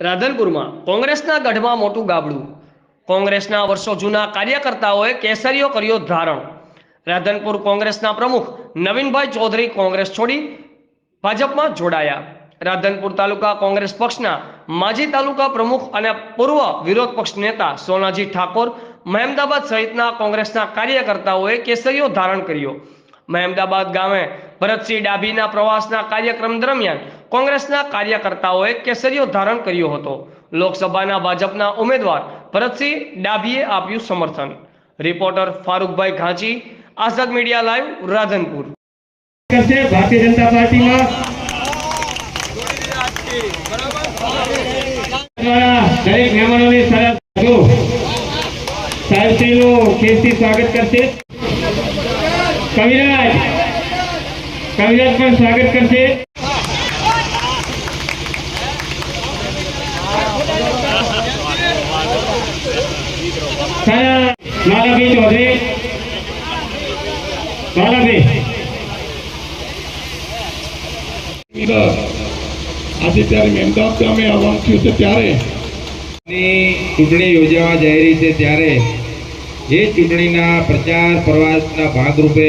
રાધનપુરમાં કોંગ્રેસના ગઢમાં મોટું ગાબડું. કોંગ્રેસના વર્ષો જૂના કાર્યકર્તાઓએ કેસરીઓ કર્યો ધારણ. રાધનપુર કોંગ્રેસના પ્રમુખ નવીનભાઈ ચૌધરી કોંગ્રેસ છોડી ભાજપમાં જોડાયા. રાધનપુર તાલુકા કોંગ્રેસ પક્ષના માજી તાલુકા પ્રમુખ અને પૂર્વ વિરોધ પક્ષ નેતા સોનાજી ઠાકોર મહેમદાબાદ સહિતના કોંગ્રેસના કાર્યકર્તાઓએ કેસરીઓ ધારણ કર્યો. મહેમદાબાદ ગામે ભરતસિંહ ડાભીના પ્રવાસના કાર્યક્રમ દરમિયાન કોંગ્રેસના કાર્યકર્તાઓએ કેસરીઓ ધારણ કર્યો હતો. લોકસભાના ભાજપના ઉમેદવાર ભરતસિંહ ડાભીએ આપ્યું સમર્થન. Reporter Farookbhai Ghanchi, Azad media live, Radhanpur. Bharatiya Janata પાર્ટીમાં. દરેક મહેમાનોની સાહેબશ્રીનું ખેસથી સ્વાગત કરશે. કવિરાજ. કવિરાજ પણ સ્વાગત કરશે. સારા લાલાભાઈ ચૌધરી. લાલાભાઈ આજે ત્યારે મહેમદાદ ગામે આવવાનું થયું છે, ત્યારે ચૂંટણી યોજાવા જઈ રહી છે, ત્યારે એ ચૂંટણીના પ્રચાર પ્રવાસના ભાગરૂપે